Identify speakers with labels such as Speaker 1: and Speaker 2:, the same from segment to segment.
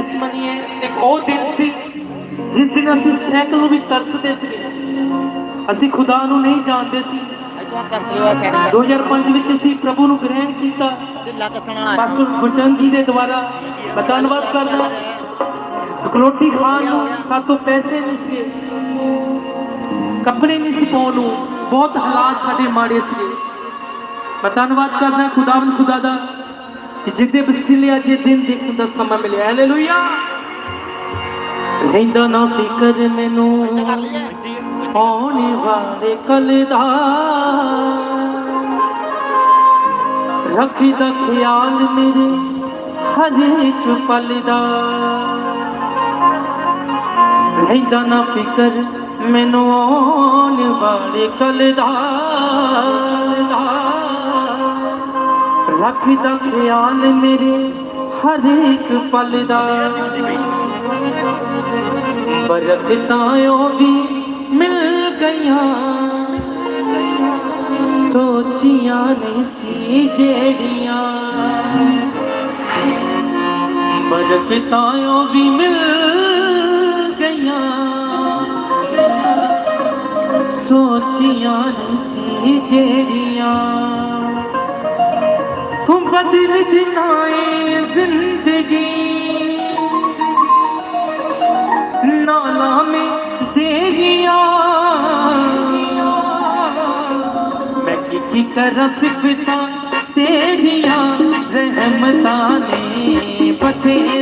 Speaker 1: ਜ਼ਿੰਦਗੀ ਦੀ ਟੈਸਟਮਨੀ ਹੈ ਇੱਕ ਉਹ ਦਿਨ ਸੀ ਜਿਸ ਦਿਨ ਅਸੀਂ ਸਾਈਕਲ ਨੂੰ ਵੀ ਤਰਸਦੇ ਸੀ ਅਸੀਂ ਖੁਦਾ ਨੂੰ ਨਹੀਂ ਜਾਣਦੇ ਸੀ
Speaker 2: ਅਜਵਾ ਕਸਲਵਾ ਸੈਨਿਕ
Speaker 1: 2005 ਵਿੱਚ ਅਸੀਂ ਪ੍ਰਭੂ ਨੂੰ ਗ੍ਰਹਿਣ ਕੀਤਾ
Speaker 2: ਢਿੱਲਾ ਕਸਣਾ
Speaker 1: ਪਾਸਟਰ ਗੁਰਚਰਨ ਜੀ ਦੇ ਦੁਆਰਾ ਮੈਂ ਧੰਨਵਾਦ ਕਰਦਾ ਰੋਟੀ ਖਾਣ ਨੂੰ ਸਾਤੋਂ ਪੈਸੇ ਨਹੀਂ ਸੀ ਕੱਪੜੇ ਨਹੀਂ ਸੀ ਪਾਉਣ ਨੂੰ ਬਹੁਤ ਹਾਲਾਤ ਸਾਡੇ ਮਾੜੇ ਸੀ ਮੈਂ ਧੰਨਵਾਦ ਕਰਦਾ ਖੁਦਾਵੰਦ ਖੁਦਾ ਦਾ ਕਿ ਜਿੱਦੇ ਵਸੀਲੇ ਅੱਜ ਦਿਨ ਦੇਖਣ ਦਾ ਸਮਾਂ ਮਿਲਿਆ। ਹਾਲੇਲੂਇਆ ਰਹਿੰਦਾ ਨਾ ਫਿਕਰ ਮੈਨੂੰ।
Speaker 2: ਕਰ
Speaker 1: ਵਾਲੇ ਕਲ ਦਾ ਰੱਖਦਾ ਖਿਆਲ ਮੇਰੇ ਹਰ ਇੱਕ ਪਲ ਦਾ। ਰਹਿੰਦਾ ਨਾ ਫਿਕਰ ਮੈਨੂੰ ਆਉਣ ਵਾਲੇ ਕਲ ਦਾ। ਰੱਖਦਾ ਖਿਆਲ ਮੇਰੇ ਹਰ ਇੱਕ ਪਲ ਦਾ। ਬਰਕਤਾਂ ਉਹ ਵੀ ਮਿਲ ਗਈਆਂ। ਸੋਚੀਆਂ ਨਹੀਂ ਸੀ ਜਿਹੜੀਆਂ। ਬਰਕਤਾਂ ਉਹ ਵੀ ਮਿਲ ਗਈਆਂ। ਸੋਚੀਆਂ ਨਹੀਂ ਸੀ ਜਿਹੜੀਆਂ। बदल दिलाए जिंदगी नाला में दे गया मैं की तरफ फिता तेरिया रहमता ने
Speaker 3: बतेरे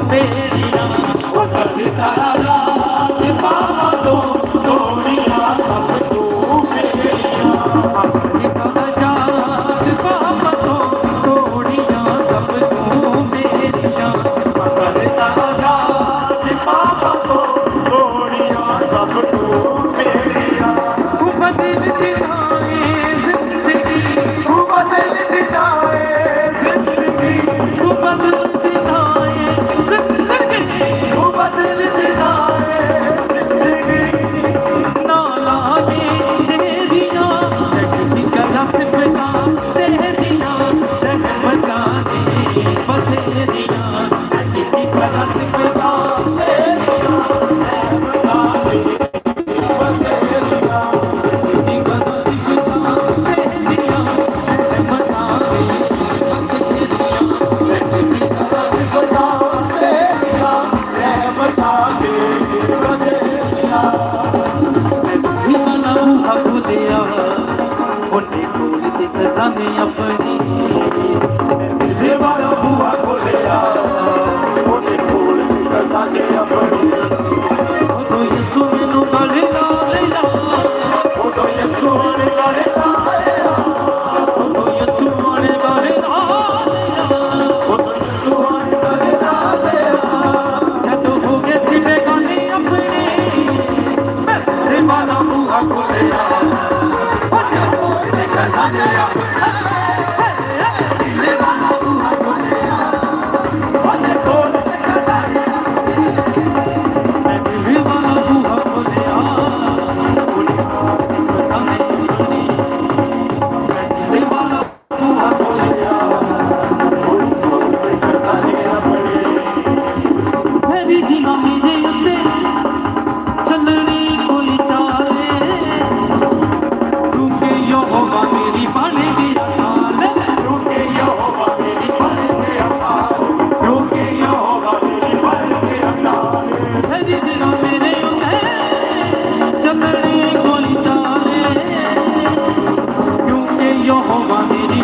Speaker 1: ਤੇਰੀਆਂ ਉਹ ਕਰਦਾ ਰਾਤ ਪਾਵਾਂ ਤੋਂ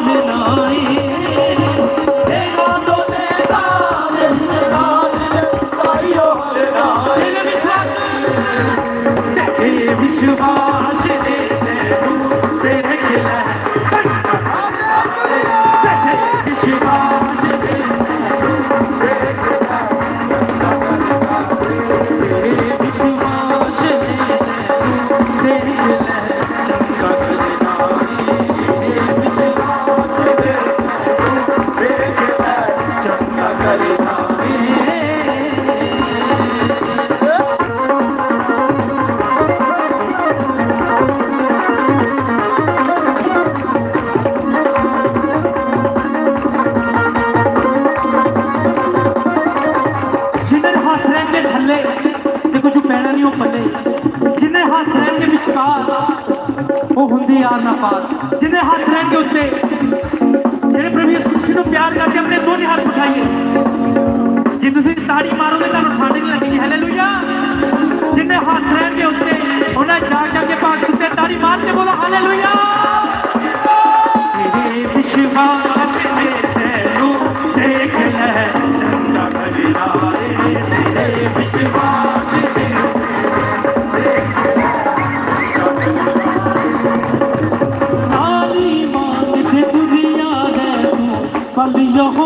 Speaker 3: ਬਾਜ ਨਾਏ। ਥੱਲੇ ਤੇ ਕੁਝ ਪੈਣਾ ਨਹੀਂ ਉਹ ਪੱਲੇ। ਜਿੰਨੇ ਹੱਥ ਰਹਿਣਗੇ ਵਿਚਕਾਰ
Speaker 1: ਉਹ ਹੁੰਦੀ ਯਾਰ ਨਾ ਪਾਰ। ਜਿੰਨੇ ਹੱਥ ਰਹਿਣਗੇ ਉੱਤੇ ਜਿਹੜੇ ਪ੍ਰਭੂ ਯਿਸੂ ਨੂੰ ਪਿਆਰ ਕਰਕੇ ਆਪਣੇ ਦੋਨੇ ਹੱਥ ਉਠਾਈਏ। ਜੇ ਤੁਸੀਂ ਤਾੜੀ ਮਾਰੋਗੇ ਤੁਹਾਨੂੰ ਠੰਡ ਨਹੀਂ ਲੱਗੇਗੀ ਹਾਲੇਲੂਇਆ ਜਿੰਨੇ ਹੱਥ ਰਹਿਣਗੇ ਉੱਤੇ ਉਹਨਾਂ ਜਾ ਕੇ ਪਾਕ ਸੁੱਤੇ ਤਾੜੀ ਮਾਰ ਕੇ ਬੋਲੋ ਹਾਲੇਲੂਇਆ the home.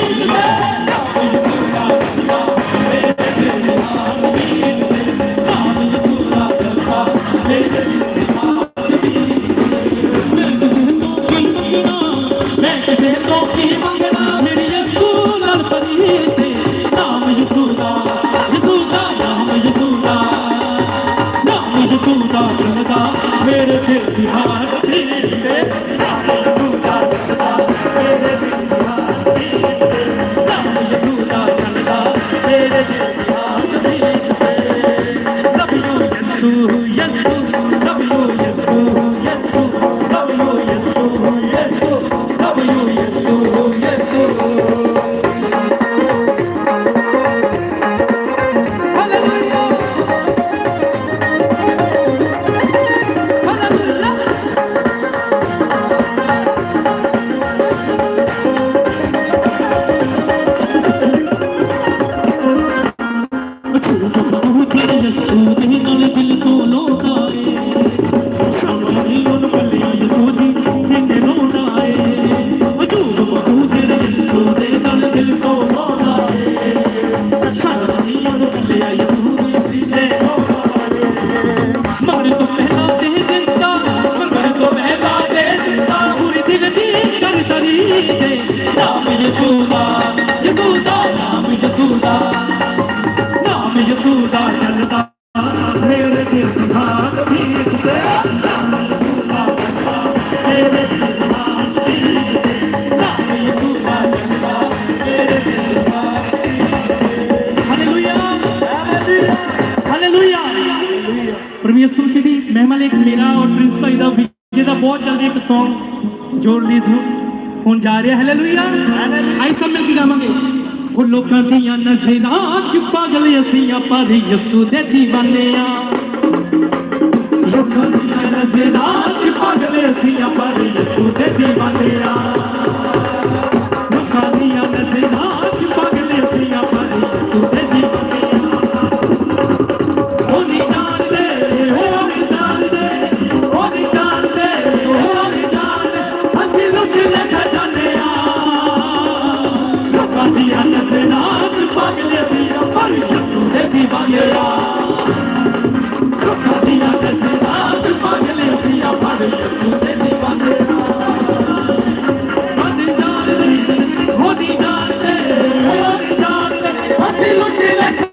Speaker 1: ਉਹ ਲੋਕਾਂ ਦੀਆਂ ਨਜ਼ਰਾਂ 'ਚ ਪਾਗਲ ਅਸੀਂ ਆਪਾਂ ਦੀ ਯਸੂ ਦੇ دیਵਾਨੇ ਆ। ਯਸੂ ਦੀਆਂ ਨਜ਼ਰਾਂ 'ਚ ਪਾਗਲ ਅਸੀਂ ਆਪਾਂ ਦੀ ਯਸੂ ਦੇ دیਵਾਨੇ ਆ। decir lo que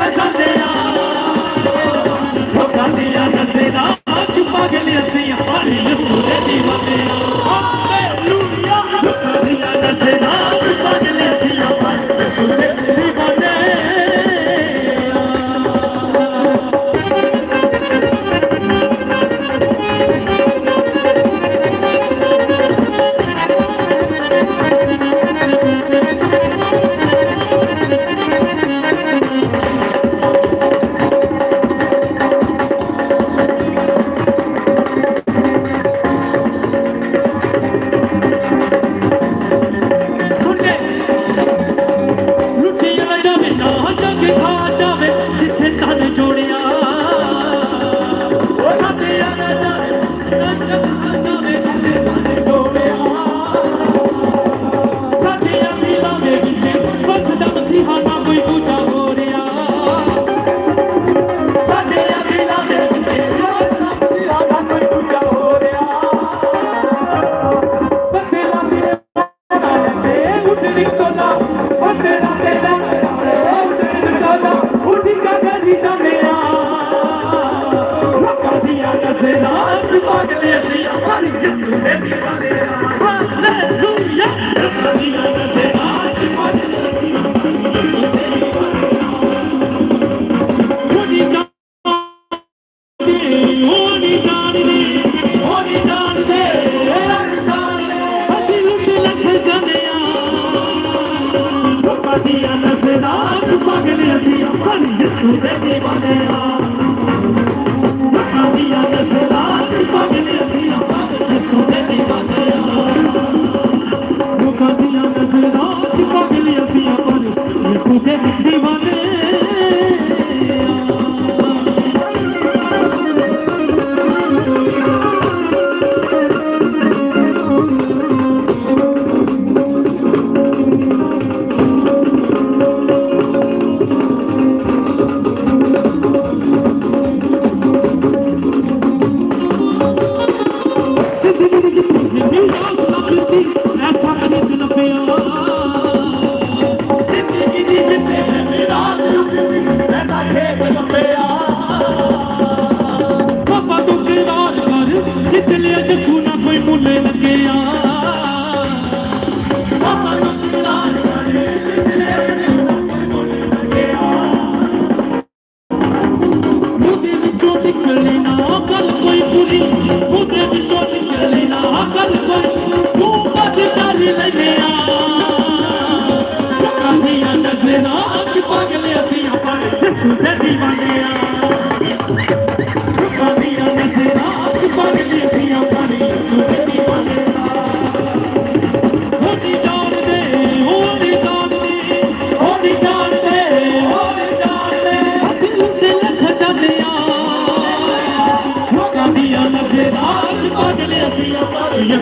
Speaker 1: ديان مسجدات پگني اديان پر يسو ديوانه ها ديان مسجدات پگني اديان پر يسو ديوانه ها دو کا ديان مسجدات پگني اديان پر يسو ديوانه ها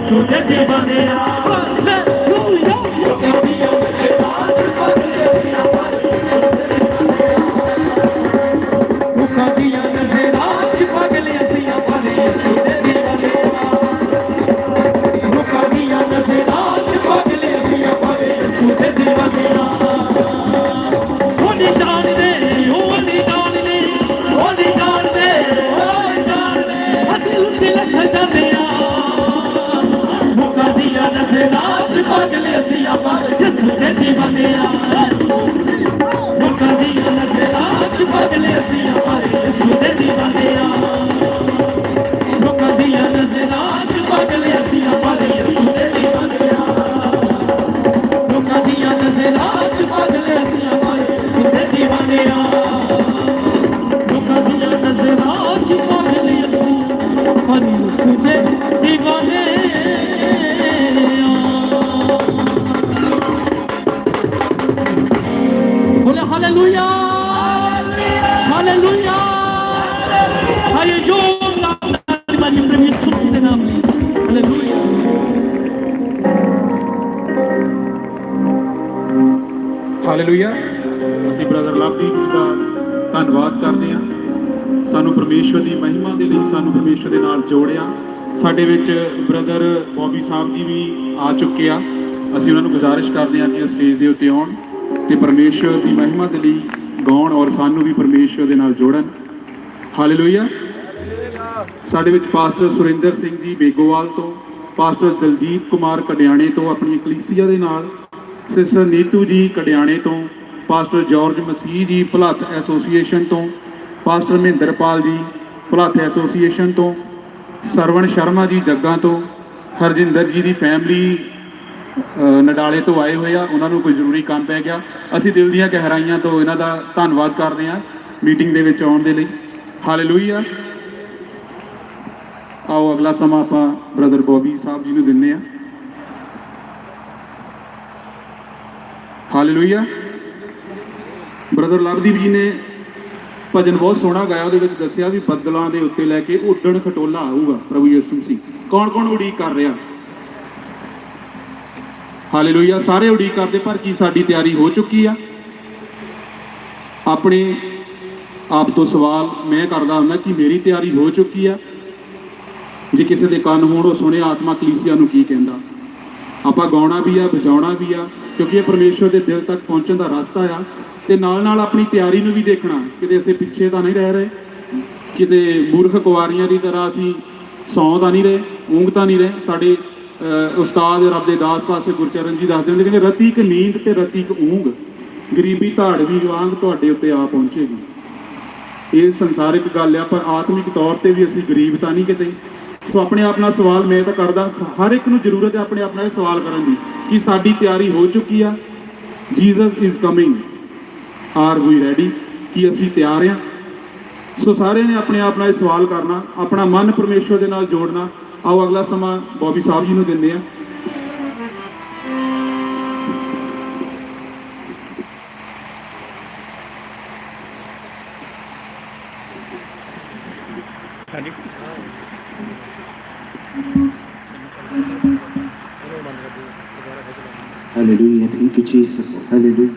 Speaker 1: ਯਿਸੂ ਦੇ
Speaker 4: ਵਿੱਚ ਬ੍ਰਦਰ ਬੌਬੀ ਸਾਹਿਬ ਜੀ ਵੀ ਆ ਚੁੱਕੇ ਆ। ਅਸੀਂ ਉਹਨਾਂ ਨੂੰ ਗੁਜ਼ਾਰਿਸ਼ ਕਰਦੇ ਹਾਂ ਕਿ ਉਹ ਸਟੇਜ ਦੇ ਉੱਤੇ ਆਉਣ ਤੇ ਪਰਮੇਸ਼ਵਰ ਦੀ ਮਹਿਮਾ ਦੇ ਲਈ ਗਾਉਣ ਔਰ ਸਾਨੂੰ ਵੀ ਪਰਮੇਸ਼ਵਰ ਦੇ ਨਾਲ ਜੋੜਨ। ਹਾਲੇਲੂਇਆ ਸਾਡੇ ਵਿੱਚ ਪਾਸਟਰ ਸੁਰਿੰਦਰ ਸਿੰਘ ਜੀ ਬੇਗੋਵਾਲ ਤੋਂ ਪਾਸਟਰ ਦਲਜੀਤ ਕੁਮਾਰ ਕਡਿਆਣੇ ਤੋਂ, ਆਪਣੀ ਕਲੀਸਿਆ ਦੇ ਨਾਲ ਸਿਸਟਰ ਨੀਤੂ ਜੀ ਕਡਿਆਣੇ ਤੋਂ pastor George Masih ji Bhulath association ਤੋਂ ਪਾਸਟਰ ਮਹਿੰਦਰਪਾਲ ਜੀ ਭਲੱਥ ਐਸੋਸੀਏਸ਼ਨ ਤੋਂ ਸਰਵਣ ਸ਼ਰਮਾ ਜੀ ਜੱਗਾ ਤੋਂ, ਹਰਜਿੰਦਰ ਜੀ ਦੀ ਫੈਮਿਲੀ ਨਡਾਲੇ ਤੋਂ ਆਏ ਹੋਏ ਆ, ਉਹਨਾਂ ਨੂੰ ਕੋਈ ਜ਼ਰੂਰੀ ਕੰਮ ਪੈ ਗਿਆ। ਅਸੀਂ ਦਿਲ ਦੀਆਂ ਗਹਿਰਾਈਆਂ ਤੋਂ ਇਹਨਾਂ ਦਾ ਧੰਨਵਾਦ ਕਰਦੇ ਹਾਂ ਮੀਟਿੰਗ ਦੇ ਵਿੱਚ ਆਉਣ ਦੇ ਲਈ। ਹਾਲੇਲੂਇਆ ਆਓ, ਅਗਲਾ ਸਮਾਂ ਆਪਾਂ ਬ੍ਰਦਰ ਬੋਬੀ ਸਾਹਿਬ ਜੀ ਨੂੰ ਦਿੰਨੇ ਆ ਹਾਲੇਲੂਇਆ ਬ੍ਰਦਰ ਲਵਦੀਪ ਜੀ ਨੇ ਭਜਨ ਬਹੁਤ ਸੋਹਣਾ ਗਾਇਆ, ਉਹਦੇ ਵਿੱਚ ਦੱਸਿਆ ਵੀ ਬੱਦਲਾਂ ਦੇ ਉੱਤੇ ਲੈ ਕੇ ਉੱਡਣ ਖਟੋਲਾ ਆਊਗਾ, ਪ੍ਰਭੂ ਯਿਸੂ ਸੀ ਕੌਣ ਕੌਣ ਉਡੀਕ ਕਰ ਰਿਹਾ? ਹਾਲੇਲੂਇਆ ਸਾਰੇ ਉਡੀਕ ਕਰਦੇ, ਪਰ ਕੀ ਸਾਡੀ ਤਿਆਰੀ ਹੋ ਚੁੱਕੀ ਆ? ਆਪਣੇ ਆਪ ਤੋਂ ਸਵਾਲ ਮੈਂ ਕਰਦਾ ਹੁੰਦਾ ਕਿ ਮੇਰੀ ਤਿਆਰੀ ਹੋ ਚੁੱਕੀ ਆ? ਜੇ ਕਿਸੇ ਦੇ ਕੰਨ ਹੋਣ, ਉਹ ਸੁਣੇ ਆਤਮਾ ਕਲੀਸਿਆ ਨੂੰ ਕੀ ਕਹਿੰਦਾ? ਆਪਾਂ ਗਾਉਣਾ ਵੀ ਆ ਬਚਾਉਣਾ ਵੀ ਆ ਕਿਉਂਕਿ ਇਹ ਪਰਮੇਸ਼ਵਰ ਦੇ ਦਿਲ ਤੱਕ ਪਹੁੰਚਣ ਦਾ ਰਸਤਾ ਆ। ਤੇ ਨਾਲ ਨਾਲ ਆਪਣੀ ਤਿਆਰੀ ਨੂੰ ਵੀ ਦੇਖਣਾ। ਕਿਤੇ ਅਸੀਂ ਪਿੱਛੇ ਤਾਂ ਨਹੀਂ ਰਹਿ ਰਹੇ। ਕਿਤੇ ਮੂਰਖ ਕੁਵਾਰੀਆਂ ਦੀ ਤਰ੍ਹਾਂ ਅਸੀਂ ਸੌਂ ਤਾਂ ਨਹੀਂ ਰਹੇ, ਊਂਘ ਤਾਂ ਨਹੀਂ ਰਹੇ। ਸਾਡੇ ਉਸਤਾਦ ਰੱਬ ਦੇ ਦਾਸ ਪਾਸੇ ਗੁਰਚਰਨ ਜੀ ਦੱਸਦੇ ਹੁੰਦੇ ਕਹਿੰਦੇ, ਰਤੀ ਇੱਕ ਨੀਂਦ ਤੇ ਰਤੀ ਇੱਕ ਊਂਘ। ਗਰੀਬੀ ਧਾੜ ਵੀ ਵਾਂਗ ਤੁਹਾਡੇ ਉੱਤੇ ਆ ਪਹੁੰਚੇਗੀ। ਇਹ ਸੰਸਾਰਿਕ ਗੱਲ ਆ, ਪਰ ਆਤਮਿਕ ਤੌਰ ਤੇ ਵੀ ਅਸੀਂ ਗਰੀਬ ਤਾਂ ਨਹੀਂ ਕਿਤੇ। ਸੋ ਆਪਣੇ ਆਪ ਨਾਲ ਸਵਾਲ ਮੈਂ ਤਾਂ ਕਰਦਾ, ਹਰ ਇੱਕ ਨੂੰ ਜ਼ਰੂਰਤ ਹੈ ਆਪਣੇ ਆਪ ਨਾਲ ਇਹ ਸਵਾਲ ਕਰਨ ਦੀ ਕਿ ਸਾਡੀ ਤਿਆਰੀ ਹੋ ਚੁੱਕੀ ਆ। Jesus is coming are we ready ਕਿ ਅਸੀਂ ਤਿਆਰ ਆ? ਸੋ ਸਾਰਿਆਂ ਨੇ ਆਪਣੇ ਆਪ ਨਾਲ ਇਹ ਸਵਾਲ ਕਰਨਾ, ਆਪਣਾ ਮਨ ਪਰਮੇਸ਼ਵਰ ਦੇ ਨਾਲ ਜੋੜਨਾ। ਆਓ ਅਗਲਾ ਸਮਾਂ ਬੋਬੀ ਸਾਹਿਬ ਜੀ ਨੂੰ ਦਿੰਦੇ ਆ।
Speaker 5: Alléluia.